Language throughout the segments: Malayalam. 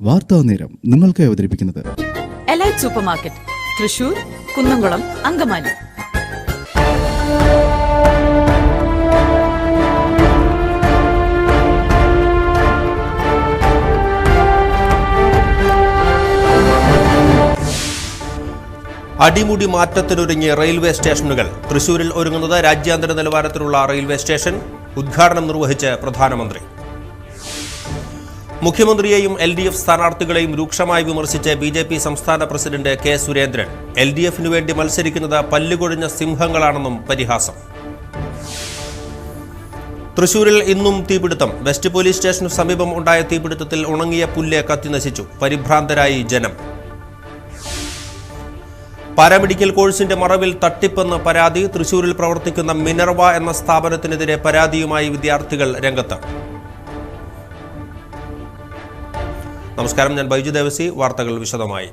വാർത്താ നേരം നിങ്ങൾക്ക് അവതരിപ്പിക്കുന്നത് elite super market Thrissur Kunnamkulam Angamaly. അടിമുടി മാറ്റത്തിനൊരുങ്ങിയ റെയിൽവേ സ്റ്റേഷനുകൾ തൃശൂരിൽ ഒരുങ്ങുന്നത് രാജ്യാന്തര നിലവാരത്തിലുള്ള റെയിൽവേ സ്റ്റേഷൻ ഉദ്ഘാടനം നിർവഹിച്ച് പ്രധാനമന്ത്രി. മുഖ്യമന്ത്രിയെയും എൽ ഡി എഫ് സ്ഥാനാർത്ഥികളെയും രൂക്ഷമായി വിമർശിച്ച് ബി ജെ പി സംസ്ഥാന president K Surendran. L D എഫിനു വേണ്ടി മത്സരിക്കുന്നത് പല്ലുകൊഴിഞ്ഞ സിംഹങ്ങളാണെന്നും പരിഹാസം. തൃശൂരിൽ ഇന്നും തീപിടുത്തം. വെസ്റ്റ് പോലീസ് സ്റ്റേഷന് സമീപം ഉണ്ടായ തീപിടുത്തത്തിൽ ഉണങ്ങിയ പുല്ല് കത്തിനശിച്ചു. പരിഭ്രാന്തരായി ജനം. പാരാമെഡിക്കൽ കോഴ്സിന്റെ മറവിൽ തട്ടിപ്പെന്ന് പരാതി തൃശൂരിൽ പ്രവർത്തിക്കുന്ന മിനർവ എന്ന സ്ഥാപനത്തിനെതിരെ പരാതിയുമായി വിദ്യാർത്ഥികൾ രംഗത്ത്. നമസ്കാരം ഞാൻ ബൈജു ദേവസി. വാർത്തകൾ വിശദമായി.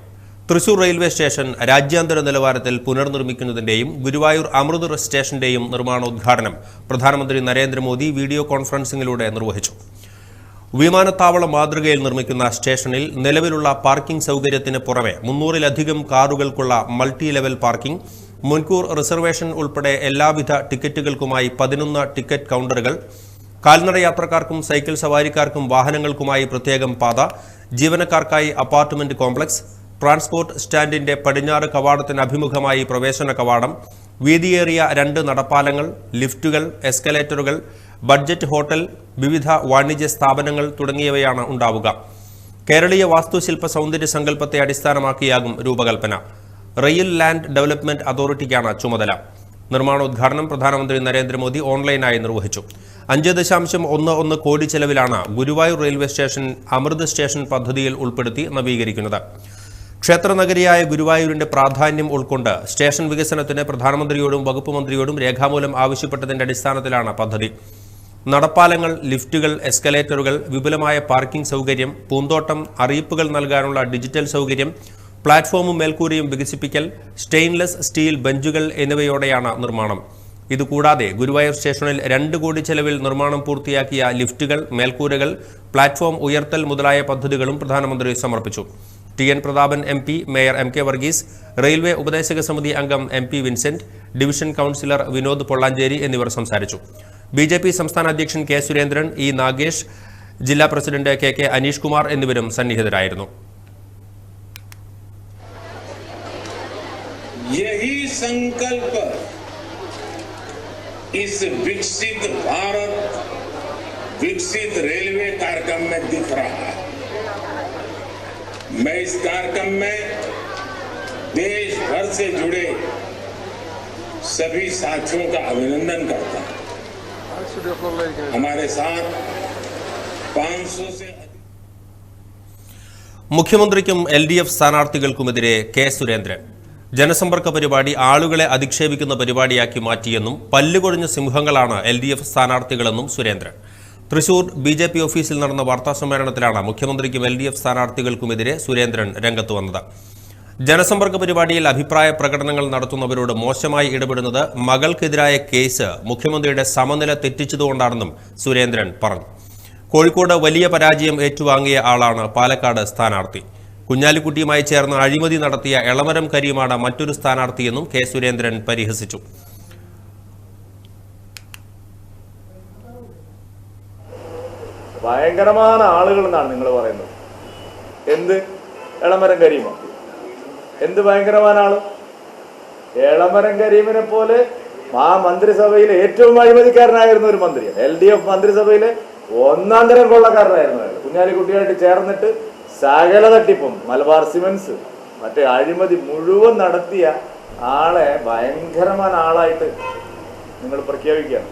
തൃശൂർ റെയിൽവേ സ്റ്റേഷൻ രാജ്യാന്തര നിലവാരത്തിൽ പുനർനിർമ്മിക്കുന്നതിന്റെയും ഗുരുവായൂർ അമൃത് സ്റ്റേഷന്റെയും നിർമ്മാണോദ്ഘാടനം പ്രധാനമന്ത്രി നരേന്ദ്രമോദി വീഡിയോ കോൺഫറൻസിംഗിലൂടെ നിർവഹിച്ചു. വിമാനത്താവള മാതൃകയിൽ നിർമ്മിക്കുന്ന സ്റ്റേഷനിൽ നിലവിലുള്ള പാർക്കിംഗ് സൗകര്യത്തിന് പുറമെ മുന്നൂറിലധികം കാറുകൾക്കുള്ള മൾട്ടി ലെവൽ പാർക്കിംഗ് മുൻകൂർ റിസർവേഷൻ ഉൾപ്പെടെ എല്ലാവിധ ടിക്കറ്റുകൾക്കുമായി പതിനൊന്ന് ടിക്കറ്റ് കൗണ്ടറുകൾ കാൽനട യാത്രക്കാർക്കും സൈക്കിൾ സവാരിക്കാർക്കും വാഹനങ്ങൾക്കുമായി പ്രത്യേകം പാത ജീവനക്കാർക്കായി അപ്പാർട്ട്മെന്റ് കോംപ്ലക്സ് ട്രാൻസ്പോർട്ട് സ്റ്റാൻഡിന്റെ പടിഞ്ഞാറ് കവാടത്തിന് അഭിമുഖമായി പ്രവേശന കവാടം വീതിയേറിയ രണ്ട് നടപ്പാലങ്ങൾ ലിഫ്റ്റുകൾ എസ്കലേറ്ററുകൾ ബഡ്ജറ്റ് ഹോട്ടൽ വിവിധ വാണിജ്യ സ്ഥാപനങ്ങൾ തുടങ്ങിയവയാണ് ഉണ്ടാവുക. കേരളീയ വാസ്തുശില്പ സൗന്ദര്യ സങ്കല്പത്തെ അടിസ്ഥാനമാക്കിയാകും രൂപകൽപ്പന. റെയിൽ ലാൻഡ് ഡെവലപ്മെന്റ് അതോറിറ്റിക്കാണ് ചുമതല. നിർമ്മാണോദ്ഘാടനം പ്രധാനമന്ത്രി നരേന്ദ്രമോദി ഓൺലൈനായി നിർവഹിച്ചു. അഞ്ച് ദശാംശം ഒന്ന് ഒന്ന് കോടി ചെലവിലാണ് Guruvayur railway station Amrit station പദ്ധതിയിൽ ഉൾപ്പെടുത്തി നവീകരിക്കുന്നത്. ക്ഷേത്രനഗരിയായ ഗുരുവായൂരിന്റെ പ്രാധാന്യം ഉൾക്കൊണ്ട് സ്റ്റേഷൻ വികസനത്തിന് പ്രധാനമന്ത്രിയോടും വകുപ്പ് മന്ത്രിയോടും രേഖാമൂലം ആവശ്യപ്പെട്ടതിന്റെ അടിസ്ഥാനത്തിലാണ് പദ്ധതി. നടപ്പാലങ്ങൾ ലിഫ്റ്റുകൾ എസ്കലേറ്ററുകൾ വിപുലമായ പാർക്കിംഗ് സൗകര്യം പൂന്തോട്ടം അറിയിപ്പുകൾ നൽകാനുള്ള ഡിജിറ്റൽ സൗകര്യം പ്ലാറ്റ്ഫോമും മേൽക്കൂരയും വികസിപ്പിക്കൽ സ്റ്റെയിൻലെസ് സ്റ്റീൽ ബെഞ്ചുകൾ എന്നിവയോടെയാണ് നിർമ്മാണം. ഇതുകൂടാതെ ഗുരുവായൂർ സ്റ്റേഷനിൽ രണ്ട് കോടി ചെലവിൽ നിർമ്മാണം പൂർത്തിയാക്കിയ ലിഫ്റ്റുകൾ മേൽക്കൂരകൾ പ്ലാറ്റ്ഫോം ഉയർത്തൽ മുതലായ പദ്ധതികളും പ്രധാനമന്ത്രി സമർപ്പിച്ചു. T N Prathapan M P mayor M K Varghese railway ഉപദേശക സമിതി അംഗം M P Vincent division councillor Vinod Pollanchery എന്നിവർ സംസാരിച്ചു. ബി ജെ പി സംസ്ഥാന അധ്യക്ഷൻ കെ സുരേന്ദ്രൻ ഇ നാഗേഷ് ജില്ലാ president K K Aneesh Kumar എന്നിവരും സന്നിഹിതരായിരുന്നു यही संकल्प इस विकसित भारत विकसित रेलवे कार्यक्रम में दिख रहा है मैं इस कार्यक्रम में देश भर से जुड़े सभी साथियों का अभिनंदन करता हूं മുഖ്യമന്ത്രിക്കും എൽ ഡി എഫ് സ്ഥാനാർത്ഥികൾക്കുമെതിരെ കെ സുരേന്ദ്രൻ. ജനസമ്പർക്ക പരിപാടി ആളുകളെ അധിക്ഷേപിക്കുന്ന പരിപാടിയാക്കി മാറ്റിയെന്നും പല്ലുകൊഴിഞ്ഞ സിംഹങ്ങളാണ് L D F സ്ഥാനാർത്ഥികളെന്നും Surendran. Thrissur B J P ഓഫീസിൽ നടന്ന വാർത്താ സമ്മേളനത്തിലാണ് മുഖ്യമന്ത്രിക്കും എൽ ഡി എഫ് സ്ഥാനാർത്ഥികൾക്കുമെതിരെ സുരേന്ദ്രൻ രംഗത്ത് വന്നത്. ജനസമ്പർക്ക പരിപാടിയിൽ അഭിപ്രായ പ്രകടനങ്ങൾ നടത്തുന്നവരോട് മോശമായി ഇടപെടുന്നത് മകൾക്കെതിരായ കേസ് മുഖ്യമന്ത്രിയുടെ സമനില തെറ്റിച്ചതുകൊണ്ടാണെന്നും സുരേന്ദ്രൻ പറഞ്ഞു. കോഴിക്കോട് വലിയ പരാജയം ഏറ്റുവാങ്ങിയ ആളാണ് പാലക്കാട് സ്ഥാനാർത്ഥി. കുഞ്ഞാലിക്കുട്ടിയുമായി ചേർന്ന് അഴിമതി നടത്തിയ എളമരം കരീമാണ് മറ്റൊരു സ്ഥാനാർത്ഥിയെന്നും കെ സുരേന്ദ്രൻ പരിഹസിച്ചു. ഭയങ്കരമായ ആളുകൾ എന്നാണ് നിങ്ങൾ പറയുന്നത്. എന്ത്? എളമരം കരീമോ എന്ത് ഭയങ്കരവാനാണ്? ഏളമരം കരീമിനെ പോലെ ആ മന്ത്രിസഭയിലെ ഏറ്റവും അഴിമതിക്കാരനായിരുന്ന ഒരു മന്ത്രി എൽ ഡി എഫ് മന്ത്രിസഭയിലെ ഒന്നാം തരം കൊള്ളക്കാരനായിരുന്നു അയാൾ. കുഞ്ഞാലിക്കുട്ടിയായിട്ട് ചേർന്നിട്ട് സകല തട്ടിപ്പും മലബാർ സിമെന്റ്സ് മറ്റേ അഴിമതി മുഴുവൻ നടത്തിയ ആളെ ഭയങ്കരമായ ആളായിട്ട് നിങ്ങൾ പ്രഖ്യാപിക്കുകയാണ്.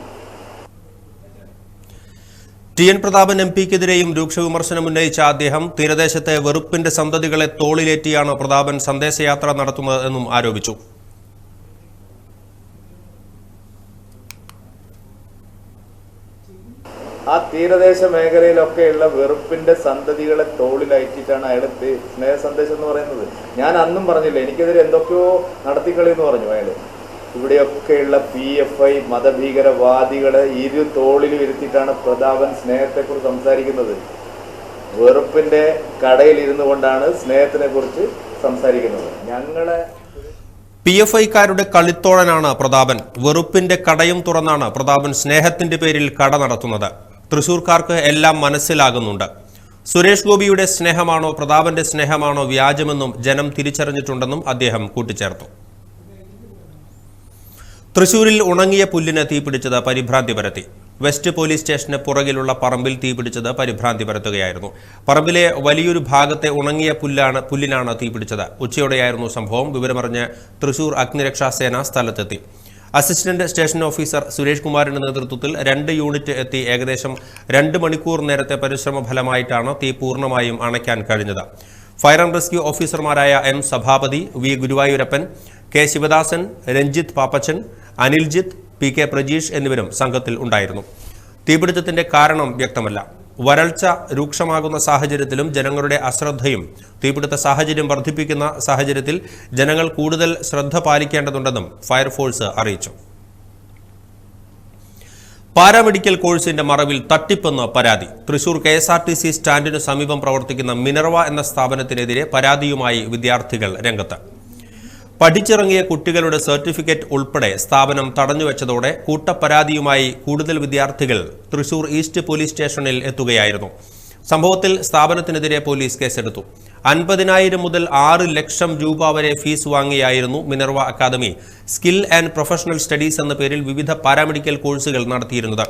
ടി എൻ പ്രതാപൻ എം പിക്കെതിരെയും രൂക്ഷ വിമർശനം ഉന്നയിച്ച അദ്ദേഹം തീരദേശത്തെ വെറുപ്പിന്റെ സന്തതികളെ തോളിലേറ്റിയാണ് പ്രതാപൻ സന്ദേശയാത്ര നടത്തുന്നതെന്നും ആരോപിച്ചു. ആ തീരദേശ മേഖലയിലൊക്കെയുള്ള വെറുപ്പിന്റെ സന്തതികളെ തോളിലയറ്റിട്ടാണ് അയാൾ സ്നേഹ സന്ദേശം എന്ന് പറയുന്നത്. ഞാൻ അന്നും പറഞ്ഞില്ല എനിക്കെതിരെ എന്തൊക്കെയോ നടത്തിക്കളി എന്ന് പറഞ്ഞു അയാൾ ഇവിടെയൊക്കെയുള്ള പി എഫ് ഐ മതഭീകരവാദികളെ ഇരു തോളിലും ഇരുത്തിയിട്ടാണ് പ്രതാപൻ സ്നേഹത്തെക്കുറിച്ച് സംസാരിക്കുന്നത്. വെറുപ്പിന്റെ കടയിൽ ഇരുന്നു കൊണ്ടാണ് സ്നേഹത്തിനെ കുറിച്ച് സംസാരിക്കുന്നത്. ഞങ്ങളെ പി എഫ് ഐക്കാരുടെ കളിത്തോഴനാണ് പ്രതാപൻ. വെറുപ്പിന്റെ കടയും തുറന്നാണ് പ്രതാപൻ സ്നേഹത്തിന്റെ പേരിൽ കട നടത്തുന്നത്. തൃശൂർക്കാർക്ക് എല്ലാം മനസ്സിലാകുന്നുണ്ട്. സുരേഷ് ഗോപിയുടെ സ്നേഹമാണോ പ്രതാപന്റെ സ്നേഹമാണോ വ്യാജമെന്നും ജനം തിരിച്ചറിഞ്ഞിട്ടുണ്ടെന്നും അദ്ദേഹം കൂട്ടിച്ചേർത്തു. തൃശൂരിൽ ഉണങ്ങിയ പുല്ലിന് തീപിടിച്ചത് പരിഭ്രാന്തി പരത്തി വെസ്റ്റ് പോലീസ് സ്റ്റേഷന് പുറകിലുള്ള പറമ്പിൽ തീപിടിച്ചത് പരിഭ്രാന്തി പരത്തുകയായിരുന്നു പറമ്പിലെ വലിയൊരു ഭാഗത്തെ ഉണങ്ങിയ പുല്ലാണ് പുല്ലിനാണ് തീപിടിച്ചത് ഉച്ചയോടെയായിരുന്നു സംഭവം. വിവരമറിഞ്ഞ് തൃശൂർ അഗ്നിരക്ഷാ സേന സ്ഥലത്തെത്തി. അസിസ്റ്റന്റ് സ്റ്റേഷൻ ഓഫീസർ സുരേഷ് കുമാറിന്റെ നേതൃത്വത്തിൽ രണ്ട് യൂണിറ്റ് എത്തി. ഏകദേശം രണ്ട് മണിക്കൂർ നേരത്തെ പരിശ്രമ ഫലമായിട്ടാണ് തീ പൂർണമായും അണയ്ക്കാൻ കഴിഞ്ഞത്. ഫയർ ആൻഡ് റെസ്ക്യൂ ഓഫീസർമാരായ M Sabhapathi V Guruvayurappan K Sivadasan Ranjith Pappachan Aniljith P K Prajeesh എന്നിവരും സംഘത്തിൽ ഉണ്ടായിരുന്നു. തീപിടുത്തത്തിന്റെ കാരണം വ്യക്തമല്ല. വരൾച്ച രൂക്ഷമാകുന്ന സാഹചര്യത്തിലും ജനങ്ങളുടെ അശ്രദ്ധയും തീപിടുത്ത സാഹചര്യം വർദ്ധിപ്പിക്കുന്ന സാഹചര്യത്തിൽ ജനങ്ങൾ കൂടുതൽ ശ്രദ്ധ പാലിക്കേണ്ടതുണ്ടെന്നും ഫയർഫോഴ്സ് അറിയിച്ചു. പാരാമെഡിക്കൽ കോഴ്സിന്റെ മറവിൽ തട്ടിപ്പെന്ന് പരാതി. Thrissur K S R T C സ്റ്റാൻഡിനു സമീപം പ്രവർത്തിക്കുന്ന മിനർവ എന്ന സ്ഥാപനത്തിനെതിരെ പരാതിയുമായി വിദ്യാർത്ഥികൾ രംഗത്ത്. പഠിച്ചിറങ്ങിയ കുട്ടികളുടെ സർട്ടിഫിക്കറ്റ് ഉൾപ്പെടെ സ്ഥാപനം തടഞ്ഞുവെച്ചതോടെ കൂട്ടപ്പരാതിയുമായി കൂടുതൽ വിദ്യാർത്ഥികൾ തൃശൂർ ഈസ്റ്റ് പോലീസ് സ്റ്റേഷനിൽ എത്തുകയായിരുന്നു. സംഭവത്തിൽ സ്ഥാപനത്തിനെതിരെ പോലീസ് കേസെടുത്തു. അൻപതിനായിരം മുതൽ ആറ് ലക്ഷം രൂപ വരെ fees വാങ്ങിയായിരുന്നു Minerva academy skill and professional studies എന്ന പേരിൽ വിവിധ പാരാമെഡിക്കൽ കോഴ്സുകൾ നടത്തിയിരുന്നത്.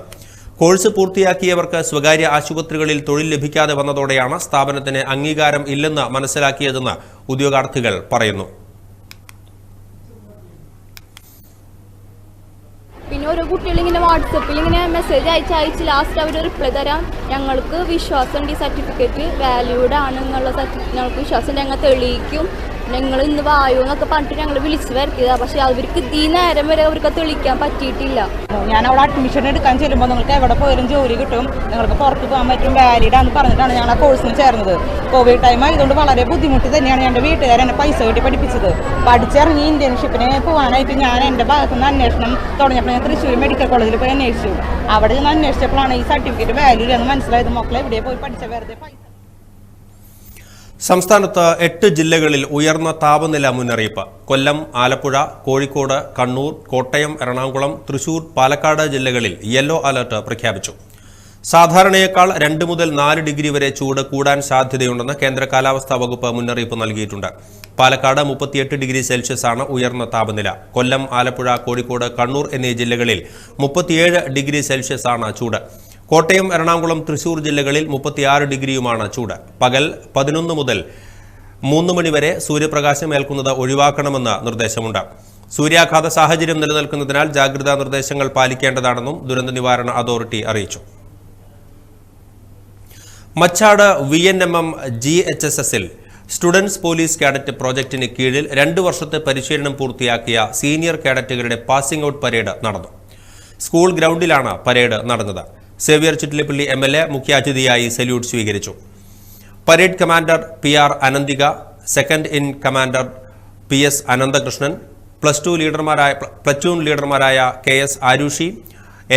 കോഴ്സ് പൂർത്തിയാക്കിയവർക്ക് സ്വകാര്യ ആശുപത്രികളിൽ തൊഴിൽ ലഭിക്കാതെ വന്നതോടെയാണ് സ്ഥാപനത്തിന് അംഗീകാരം ഇല്ലെന്ന് മനസ്സിലാക്കിയതെന്ന് ഉദ്യോഗാർത്ഥികൾ പറയുന്നു. ഇങ്ങനെ വാട്സപ്പിൽ ഇങ്ങനെ മെസ്സേജ് അയച്ച് അയച്ച് ലാസ്റ്റ് അവർ റിപ്ലൈ തരാം. ഞങ്ങൾക്ക് വിശ്വാസമുണ്ട് ഈ സർട്ടിഫിക്കറ്റ് വാല്യൂഡ് ആണെന്നുള്ള സർട്ടിഫിക്കറ്റ് ഞങ്ങൾക്ക് വിശ്വാസം ഞങ്ങൾ തെളിയിക്കും. ഞങ്ങൾ ഇന്ന് വായു എന്നൊക്കെ പറഞ്ഞിട്ട് ഞങ്ങൾ വിളിച്ചു വരുത്തിയതാ. പക്ഷെ അവർക്ക് ഈ നേരം വരെ അവർക്ക് തെളിക്കാൻ പറ്റിയിട്ടില്ല. ഞാൻ അവിടെ അഡ്മിഷൻ എടുക്കാൻ ചെല്ലുമ്പോൾ നിങ്ങൾക്ക് എവിടെ പോയാലും ജോലി കിട്ടും. നിങ്ങൾക്ക് പുറത്ത് പോകാൻ പറ്റും. വാലിഡാന്ന് പറഞ്ഞിട്ടാണ് ഞാൻ ആ കോഴ്സിന് ചേർന്നത്. കോവിഡ് ടൈം ആയതുകൊണ്ട് വളരെ ബുദ്ധിമുട്ട് തന്നെയാണ് എന്റെ വീട്ടുകാരെ എന്നെ പൈസ കിട്ടി പഠിപ്പിച്ചത്. പഠിച്ചിറങ്ങി ഇന്റേൺഷിപ്പിന് പോകാനായിട്ട് ഞാൻ എന്റെ ഭാഗത്തുനിന്ന് അന്വേഷണം തുടങ്ങിയപ്പോൾ ഞാൻ തൃശ്ശൂർ മെഡിക്കൽ കോളേജിൽ പോയി അന്വേഷിച്ചു. അവിടെ നിന്ന് അന്വേഷിച്ചപ്പോഴാണ് ഈ സർട്ടിഫിക്കറ്റ് വാല്യൂ എന്ന് മനസ്സിലായത്. മക്കളെ എവിടെ പോയി പഠിച്ച? വെറുതെ പൈസ സംസ്ഥാനത്ത് എട്ട് ജില്ലകളിൽ ഉയർന്ന താപനില മുന്നറിയിപ്പ്. കൊല്ലം ആലപ്പുഴ കോഴിക്കോട് കണ്ണൂർ കോട്ടയം എറണാകുളം തൃശൂർ പാലക്കാട് ജില്ലകളിൽ യെല്ലോ അലർട്ട് പ്രഖ്യാപിച്ചു. സാധാരണയേക്കാൾ രണ്ട് മുതൽ നാല് ഡിഗ്രി വരെ ചൂട് കൂടാൻ സാധ്യതയുണ്ടെന്ന് കേന്ദ്ര കാലാവസ്ഥാ വകുപ്പ് മുന്നറിയിപ്പ് നൽകിയിട്ടുണ്ട്. പാലക്കാട് മുപ്പത്തിയെട്ട് ഡിഗ്രി സെൽഷ്യസ് ആണ് ഉയർന്ന താപനില. കൊല്ലം ആലപ്പുഴ കോഴിക്കോട് കണ്ണൂർ എന്നീ ജില്ലകളിൽ മുപ്പത്തിയേഴ് ഡിഗ്രി സെൽഷ്യസ് ആണ് ചൂട്. കോട്ടയം എറണാകുളം തൃശൂർ ജില്ലകളിൽ മുപ്പത്തിയാറ് ഡിഗ്രിയുമാണ് ചൂട്. പകൽ പതിനൊന്ന് മുതൽ മൂന്ന് മണിവരെ സൂര്യപ്രകാശം ഏൽക്കുന്നത് ഒഴിവാക്കണമെന്ന് നിർദ്ദേശമുണ്ട്. സൂര്യാഘാത സാഹചര്യം നിലനിൽക്കുന്നതിനാൽ ജാഗ്രതാ നിർദ്ദേശങ്ങൾ പാലിക്കേണ്ടതാണെന്നും ദുരന്ത നിവാരണ അതോറിറ്റി അറിയിച്ചു. Machad V N M M G H S എസിൽ സ്റ്റുഡൻസ് പോലീസ് കാഡറ്റ് പ്രോജക്ടിന് കീഴിൽ രണ്ട് വർഷത്തെ പരിശീലനം പൂർത്തിയാക്കിയ സീനിയർ കാഡറ്റുകളുടെ പാസിംഗ് ഔട്ട് പരേഡ് നടന്നു. സ്കൂൾ ഗ്രൗണ്ടിലാണ് പരേഡ് നടന്നത്. Xavier Chuttilippally M L A മുഖ്യാതിഥിയായി സല്യൂട്ട് സ്വീകരിച്ചു. Parade commander P R Ananthika second in commander P S Ananthakrishnan plus two ലീഡർമാരായ platoon ലീഡർമാരായ K S Arushi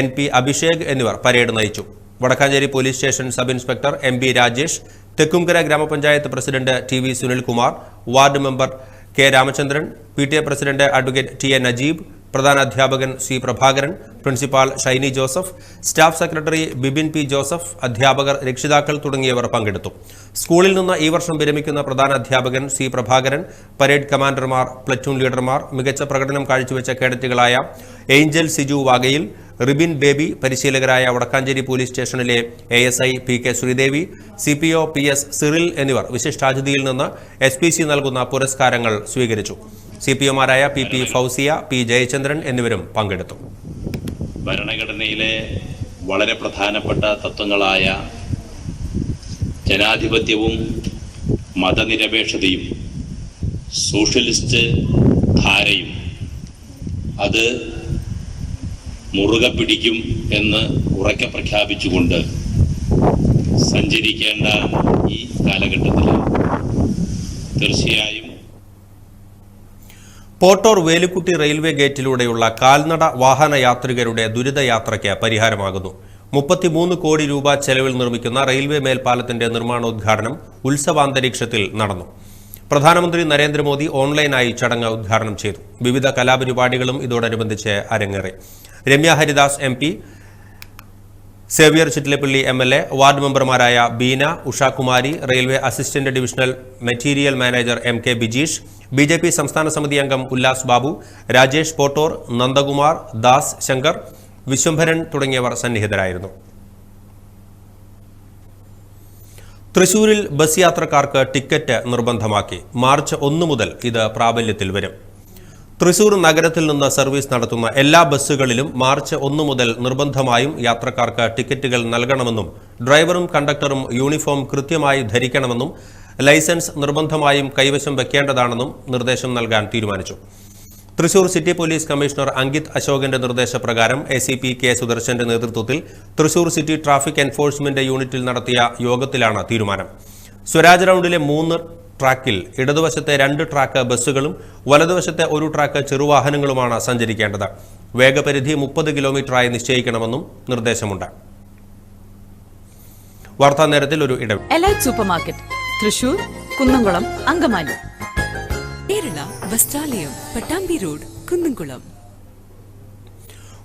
N P Abhishek എന്നിവർ പരേഡ് നയിച്ചു. Vadakkanchery police station sub inspector M B Rajesh Thekkumkara ഗ്രാമപഞ്ചായത്ത് president T V Sunilkumar ward member K Ramachandran P T A president advocate T A Najeeb പ്രധാന അധ്യാപകൻ C Prabhakaran principal Shiny Joseph staff secretary Bibin P Joseph അധ്യാപകർ രക്ഷിതാക്കൾ തുടങ്ങിയവർ പങ്കെടുത്തു. സ്കൂളിൽ നിന്ന് ഈ വർഷം വിരമിക്കുന്ന പ്രധാന അധ്യാപകൻ സി പ്രഭാകരൻ പരേഡ് കമാൻഡർമാർ പ്ലറ്റൂൺ ലീഡർമാർ മികച്ച പ്രകടനം കാഴ്ചവെച്ച കേഡറ്റുകളായ ഏഞ്ചൽ സിജു വാഗയിൽ റിബിൻ ബേബി പരിശീലകരായ വടക്കാഞ്ചേരി പോലീസ് സ്റ്റേഷനിലെ A S I P K Sreedevi C P O P S Cyril എന്നിവർ വിശിഷ്ടാതിഥിയിൽ നിന്ന് എസ് പി സി നൽകുന്ന പുരസ്കാരങ്ങൾ സ്വീകരിച്ചു. C P ഒമാരായ P P Fousiya P Jayachandran എന്നിവരും പങ്കെടുത്തു. ഭരണഘടനയിലെ വളരെ പ്രധാനപ്പെട്ട തത്വങ്ങളായ ജനാധിപത്യവും മതനിരപേക്ഷതയും സോഷ്യലിസ്റ്റ് ധാരയും അത് മുറുകെ പിടിക്കും എന്ന് ഉറക്കെ പ്രഖ്യാപിച്ചുകൊണ്ട് സഞ്ചരിക്കേണ്ട ഈ കാലഘട്ടത്തിൽ തീർച്ചയായും പോട്ടോർ വേലുക്കുട്ടി റെയിൽവേ ഗേറ്റിലൂടെയുള്ള കാൽനട വാഹന യാത്രികരുടെ ദുരിതയാത്രയ്ക്ക് പരിഹാരമാകുന്നു. മുപ്പത്തിമൂന്ന് കോടി രൂപ ചെലവിൽ നിർമ്മിക്കുന്ന റെയിൽവേ മേൽപ്പാലത്തിന്റെ നിർമ്മാണോദ്ഘാടനം ഉത്സവാന്തരീക്ഷത്തിൽ നടന്നു. പ്രധാനമന്ത്രി നരേന്ദ്രമോദി ഓൺലൈനായി ചടങ്ങ് ഉദ്ഘാടനം ചെയ്തു. വിവിധ കലാപരിപാടികളും ഇതോടനുബന്ധിച്ച് അരങ്ങേറി. Ramya Haridas M P Xavier Chittilappally M L A ward മെമ്പർമാരായ Beena Ushakumari railway assistant divisional material manager M K Bijeesh B J P സംസ്ഥാന സമിതി അംഗം ഉല്ലാസ് ബാബു രാജേഷ് പോട്ടോർ നന്ദകുമാർ ദാസ് ശങ്കർ വിശ്വംഭരൻ തുടങ്ങിയവർ സന്നിഹിതരായിരുന്നു. തൃശൂരിൽ ബസ് യാത്രക്കാർക്ക് ടിക്കറ്റ് നിർബന്ധമാക്കി. മാർച്ച് ഒന്ന് മുതൽ ഇത് പ്രാബല്യത്തിൽ വരും. തൃശൂർ നഗരത്തിൽ നിന്ന് സർവീസ് നടത്തുന്ന എല്ലാ ബസ്സുകളിലും മാർച്ച് ഒന്ന് മുതൽ നിർബന്ധമായും യാത്രക്കാർക്ക് ടിക്കറ്റുകൾ നൽകണമെന്നും ഡ്രൈവറും കണ്ടക്ടറും യൂണിഫോം കൃത്യമായി ധരിക്കണമെന്നും ലൈസൻസ് നിർബന്ധമായും കൈവശം വെക്കേണ്ടതാണെന്നും നിർദ്ദേശം നൽകാൻ തീരുമാനിച്ചു. Thrissur city police commissioner Ankit അശോകന്റെ നിർദ്ദേശപ്രകാരം എ സി പി കെ സുദർശന്റെ നേതൃത്വത്തിൽ തൃശൂർ സിറ്റി ട്രാഫിക് എൻഫോഴ്സ്മെന്റ് യൂണിറ്റിൽ നടത്തിയ യോഗത്തിലാണ് തീരുമാനം. സ്വരാജ് റൗണ്ടിലെ മൂന്ന് ട്രാക്കിൽ ഇടതുവശത്തെ രണ്ട് ട്രാക്ക് ബസ്സുകളും വലതുവശത്തെ ഒരു ട്രാക്ക് ചെറുവാഹനങ്ങളുമാണ് സഞ്ചരിക്കേണ്ടത്. വേഗപരിധി മുപ്പത് കിലോമീറ്ററായി നിശ്ചയിക്കണമെന്നും നിർദ്ദേശമുണ്ട്. വാർത്താ നേരത്തിൽ ഒരു ഇടം elite supermarket Thrissur Kunnamkulam Angamaly. Kerala Vastralayam Pattambi road Kunnamkulam.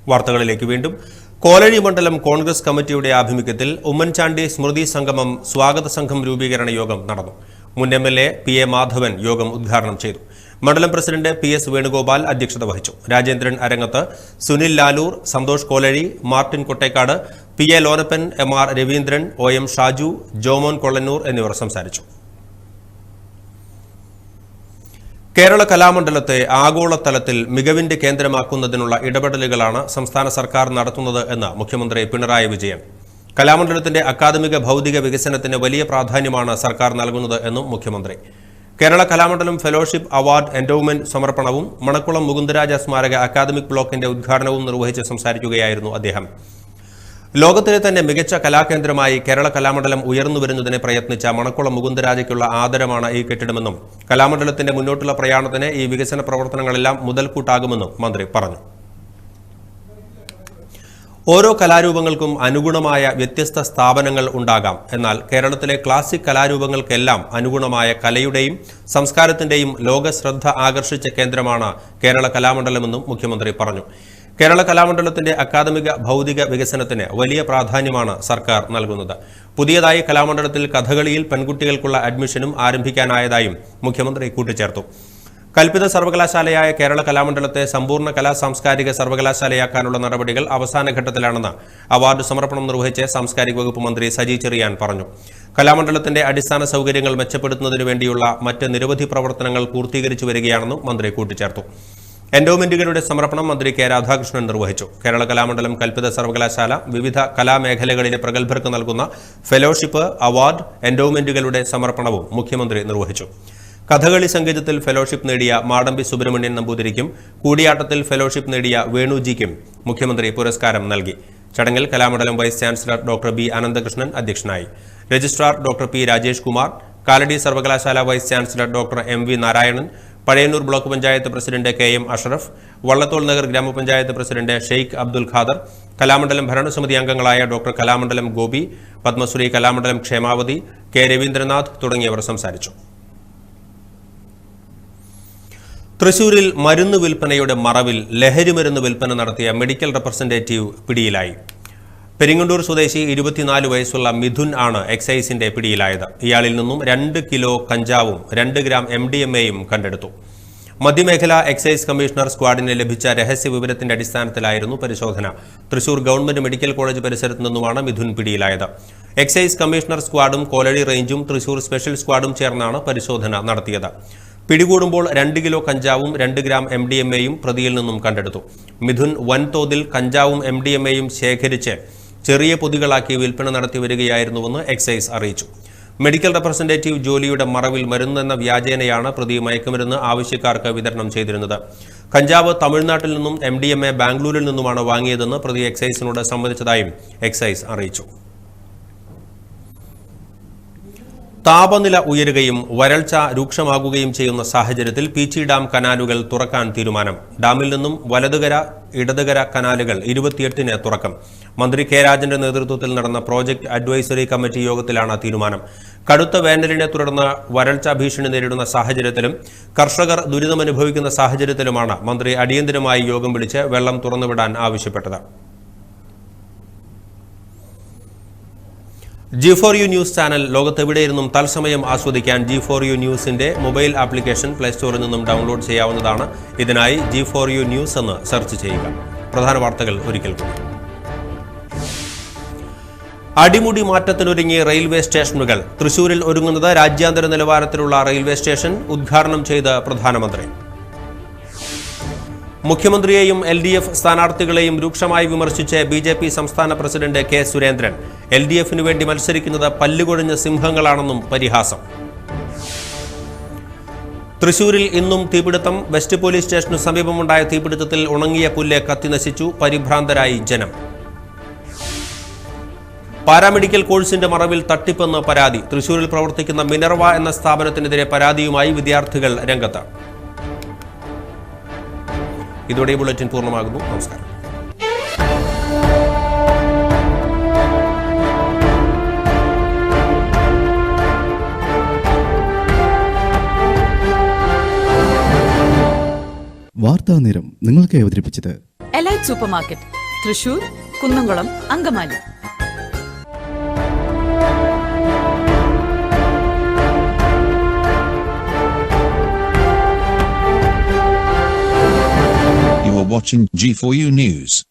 വാർത്തകളിലേക്ക് വീണ്ടും. കോലഴി മണ്ഡലം കോൺഗ്രസ് കമ്മിറ്റിയുടെ ആഭിമുഖ്യത്തിൽ ഉമ്മൻചാണ്ടി സ്മൃതി സംഗമം സ്വാഗത സംഘം രൂപീകരണ യോഗം നടന്നു. മുൻ M L A P A Madhavan യോഗം ഉദ്ഘാടനം ചെയ്തു. മണ്ഡലം പ്രസിഡന്റ് പി എസ് വേണുഗോപാൽ അധ്യക്ഷത വഹിച്ചു. Rajendran Arangath Sunil Lalur Santhosh Kolazhy Martin Kottekkad P A Lonappan M R Raveendran O M Shaju Jomon Kollannur എന്നിവർ സംസാരിച്ചു. കേരള കലാമണ്ഡലത്തെ ആഗോളതലത്തിൽ മികവിന്റെ കേന്ദ്രമാക്കുന്നതിനുള്ള ഇടപെടലുകളാണ് സംസ്ഥാന സർക്കാർ നടത്തുന്നത് എന്ന് മുഖ്യമന്ത്രി പിണറായി വിജയൻ. കലാമണ്ഡലത്തിന്റെ അക്കാദമിക ഭൗതിക വികസനത്തിന് വലിയ പ്രാധാന്യമാണ് സർക്കാർ നൽകുന്നത് എന്നും മുഖ്യമന്ത്രി. Kerala Kalamandalam fellowship award endowment സമർപ്പണവും മണക്കുളം മുകുന്ദരാജ സ്മാരക അക്കാദമിക് ബ്ലോക്കിന്റെ ഉദ്ഘാടനവും നിർവഹിച്ച് സംസാരിക്കുകയായിരുന്നു അദ്ദേഹം. ലോകത്തിലെ തന്നെ മികച്ച കലാകേന്ദ്രമായി കേരള കലാമണ്ഡലം ഉയർന്നു വരുന്നതിനെ പ്രയത്നിച്ച മണക്കുളം മുകുന്ദരാജയ്ക്കുള്ള ആദരമാണ് ഈ കെട്ടിടമെന്നും കലാമണ്ഡലത്തിന്റെ മുന്നോട്ടുള്ള പ്രയാണത്തിന് ഈ വികസന പ്രവർത്തനങ്ങളെല്ലാം മുതൽക്കൂട്ടാകുമെന്നും മന്ത്രി പറഞ്ഞു. ഓരോ കലാരൂപങ്ങൾക്കും അനുഗുണമായ വ്യത്യസ്ത സ്ഥാപനങ്ങൾ ഉണ്ടാകാം. എന്നാൽ കേരളത്തിലെ ക്ലാസിക് കലാരൂപങ്ങൾക്കെല്ലാം അനുഗുണമായ കലയുടെയും സംസ്കാരത്തിന്റെയും ലോകശ്രദ്ധ ആകർഷിച്ച കേന്ദ്രമാണ് കേരള കലാമണ്ഡലമെന്നും മുഖ്യമന്ത്രി പറഞ്ഞു. കേരള കലാമണ്ഡലത്തിന്റെ അക്കാദമിക ഭൗതിക വികസനത്തിന് വലിയ പ്രാധാന്യമാണ് സർക്കാർ നൽകുന്നത്. പുതിയതായി കലാമണ്ഡലത്തിൽ കഥകളിയിൽ പെൺകുട്ടികൾക്കുള്ള അഡ്മിഷനും ആരംഭിക്കാനായതായും മുഖ്യമന്ത്രി കൂട്ടിച്ചേർത്തു. കൽപ്പിത സർവകലാശാലയായ കേരള കലാമണ്ഡലത്തെ സമ്പൂർണ കലാ സാംസ്കാരിക സർവകലാശാലയാക്കാനുള്ള നടപടികൾ അവസാന ഘട്ടത്തിലാണെന്ന് അവാർഡ് സമർപ്പണം നിർവഹിച്ച സാംസ്കാരിക വകുപ്പ് മന്ത്രി സജി ചെറിയാൻ പറഞ്ഞു. കലാമണ്ഡലത്തിന്റെ അടിസ്ഥാന സൗകര്യങ്ങൾ മെച്ചപ്പെടുത്തുന്നതിനു വേണ്ടിയുള്ള മറ്റ് നിരവധി പ്രവർത്തനങ്ങൾ പൂർത്തീകരിച്ചു വരികയാണെന്നും മന്ത്രി കൂട്ടിച്ചേർത്തു. എൻഡോമെന്റുകളുടെ സമർപ്പണം മന്ത്രി കെ രാധാകൃഷ്ണൻ നിർവഹിച്ചു. കേരള കലാമണ്ഡലം കൽപ്പിത സർവകലാശാല വിവിധ കലാമേഖലകളിലെ പ്രഗത്ഭർക്ക് നൽകുന്ന ഫെലോഷിപ്പ് അവാർഡ് എൻഡോമെന്റുകളുടെ സമർപ്പണവും മുഖ്യമന്ത്രി നിർവഹിച്ചു. കഥകളി സംഗീതത്തിൽ ഫെലോഷിപ്പ് നേടിയ മാടമ്പി സുബ്രഹ്മണ്യൻ നമ്പൂതിരിക്കും കൂടിയാട്ടത്തിൽ ഫെലോഷിപ്പ് നേടിയ വേണുജിക്കും മുഖ്യമന്ത്രി പുരസ്കാരം നൽകി. ചടങ്ങിൽ Kalamandalam vice chancellor doctor B Ananthakrishnan അധ്യക്ഷനായി. Registrar doctor P Rajesh Kumar Kalady സർവകലാശാല vice chancellor doctor M V Narayanan Pazhayannur block panchayat president K M Ashraf Vallathol Nagar ഗ്രാമപഞ്ചായത്ത് പ്രസിഡന്റ് ഷെയ്ഖ് അബ്ദുൽ ഖാദർ കലാമണ്ഡലം ഭരണസമിതി അംഗങ്ങളായ ഡോക്ടർ കലാമണ്ഡലം ഗോപി പത്മശ്രീ കലാമണ്ഡലം ക്ഷേമാവതി കെ രവീന്ദ്രനാഥ് തുടങ്ങിയവർ സംസാരിച്ചു. തൃശൂരിൽ മരുന്ന് വിൽപ്പനയുടെ മറവിൽ ലഹരി മരുന്ന് വിൽപ്പന നടത്തിയ മെഡിക്കൽ റെപ്രസെന്റേറ്റീവ് പിടിയിലായി. പെരിങ്ങണ്ടൂർ സ്വദേശി ഇരുപത്തിനാല് വയസ്സുള്ള മിഥുൻ ആണ് എക്സൈസിന്റെ പിടിയിലായത്. ഇയാളിൽ നിന്നും രണ്ട് കിലോ കഞ്ചാവും രണ്ട് ഗ്രാം എം ഡി എം എയും കണ്ടെടുത്തു. മധ്യമേഖല എക്സൈസ് കമ്മീഷണർ സ്ക്വാഡിന് ലഭിച്ച രഹസ്യ വിവരത്തിന്റെ അടിസ്ഥാനത്തിലായിരുന്നു പരിശോധന. തൃശൂർ ഗവൺമെന്റ് മെഡിക്കൽ കോളേജ് പരിസരത്ത് നിന്നുമാണ് മിഥുൻ പിടിയിലായത്. എക്സൈസ് കമ്മീഷണർ സ്ക്വാഡും കോലടി റേഞ്ചും തൃശൂർ സ്പെഷ്യൽ സ്ക്വാഡും ചേർന്നാണ് പരിശോധന നടത്തിയത്. പിടികൂടുമ്പോൾ രണ്ട് കിലോ കഞ്ചാവും രണ്ട് ഗ്രാം എം ഡി എം എയും പ്രതിയിൽ നിന്നും കണ്ടെടുത്തു. മിഥുൻ വൻതോതിൽ കഞ്ചാവും എം ഡി എം എയും ശേഖരിച്ച് ചെറിയ പൊതികളാക്കി വിൽപ്പന നടത്തി വരികയായിരുന്നുവെന്ന് എക്സൈസ് അറിയിച്ചു. മെഡിക്കൽ റെപ്രസെന്റേറ്റീവ് ജോലിയുടെ മറവിൽ മരുന്നെന്ന വ്യാജേനയാണ് പ്രതി മയക്കുമരുന്ന് ആവശ്യക്കാർക്ക് വിതരണം ചെയ്തിരുന്നത്. കഞ്ചാവ് തമിഴ്നാട്ടിൽ നിന്നും എം ഡി എം എ ബാംഗ്ലൂരിൽ നിന്നുമാണ് വാങ്ങിയതെന്ന് പ്രതി എക്സൈസിനോട് സംബന്ധിച്ചതായും എക്സൈസ് അറിയിച്ചു. താപനില ഉയരുകയും വരൾച്ച രൂക്ഷമാകുകയും ചെയ്യുന്ന സാഹചര്യത്തിൽ പീച്ചി ഡാം കനാലുകൾ തുറക്കാൻ തീരുമാനം. ഡാമിൽ നിന്നും വലതുകര ഇടതുകര കനാലുകൾ ഇരുപത്തിയെട്ടിന് തുറക്കും. മന്ത്രി കെ രാജന്റെ നേതൃത്വത്തിൽ നടന്ന പ്രോജക്ട് അഡ്വൈസറി കമ്മിറ്റി യോഗത്തിലാണ് തീരുമാനം. കടുത്ത വേനലിനെ തുടർന്ന് വരൾച്ച ഭീഷണി നേരിടുന്ന സാഹചര്യത്തിലും കർഷകർ ദുരിതമനുഭവിക്കുന്ന സാഹചര്യത്തിലുമാണ് മന്ത്രി അടിയന്തരമായി യോഗം വിളിച്ച് വെള്ളം തുറന്നുവിടാൻ ആവശ്യപ്പെട്ടത്. G four U news channel ലോകത്തെവിടെയിരുന്നും തത്സമയം ആസ്വദിക്കാൻ ജി ഫോർ യു ന്യൂസിന്റെ മൊബൈൽ ആപ്ലിക്കേഷൻ പ്ലേ സ്റ്റോറിൽ നിന്നും ഡൗൺലോഡ് ചെയ്യാവുന്നതാണ്. ഇതിനായി ജി ഫോർ യു ന്യൂസ് എന്ന് സെർച്ച് ചെയ്യുക. പ്രധാന വാർത്തകൾ ഒരിക്കൽ കൂടി. അടിമുടി മാറ്റത്തിനൊരുങ്ങി റെയിൽവേ സ്റ്റേഷനുകൾ. തൃശൂരിൽ ഒരുങ്ങുന്നത് രാജ്യാന്തര നിലവാരത്തിലുള്ള റെയിൽവേ സ്റ്റേഷൻ ഉദ്ഘാടനം ചെയ്ത് പ്രധാനമന്ത്രി. മുഖ്യമന്ത്രിയെയും എൽ ഡി എഫ് സ്ഥാനാർത്ഥികളെയും രൂക്ഷമായി വിമർശിച്ച് ബി ജെ പി സംസ്ഥാന president K Surendran. L D എഫിനു വേണ്ടി മത്സരിക്കുന്നത് പല്ലുകൊഴിഞ്ഞ സിംഹങ്ങളാണെന്നും പരിഹാസം. തൃശൂരിൽ ഇന്നും തീപിടുത്തം. വെസ്റ്റ് പോലീസ് സ്റ്റേഷനു സമീപമുണ്ടായ തീപിടുത്തത്തിൽ ഉണങ്ങിയ പുല്ല് കത്തിനശിച്ചു പരിഭ്രാന്തരായി ജനം. പാരാമെഡിക്കൽ കോഴ്സിന്റെ മറവിൽ തട്ടിപ്പെന്ന് പരാതി. തൃശൂരിൽ പ്രവർത്തിക്കുന്ന മിനർവ എന്ന സ്ഥാപനത്തിനെതിരെ പരാതിയുമായി വിദ്യാർത്ഥികൾ രംഗത്ത്. ഇതോടെ ഈ ബുള്ളറ്റിൻ പൂർണമാകുന്നു. നമസ്കാരം. വാർത്താ നേരം നിങ്ങൾക്ക് അവതരിപ്പിച്ചത് Elite super market Thrissur Kunnamkulam Angamaly. Watching G4U News.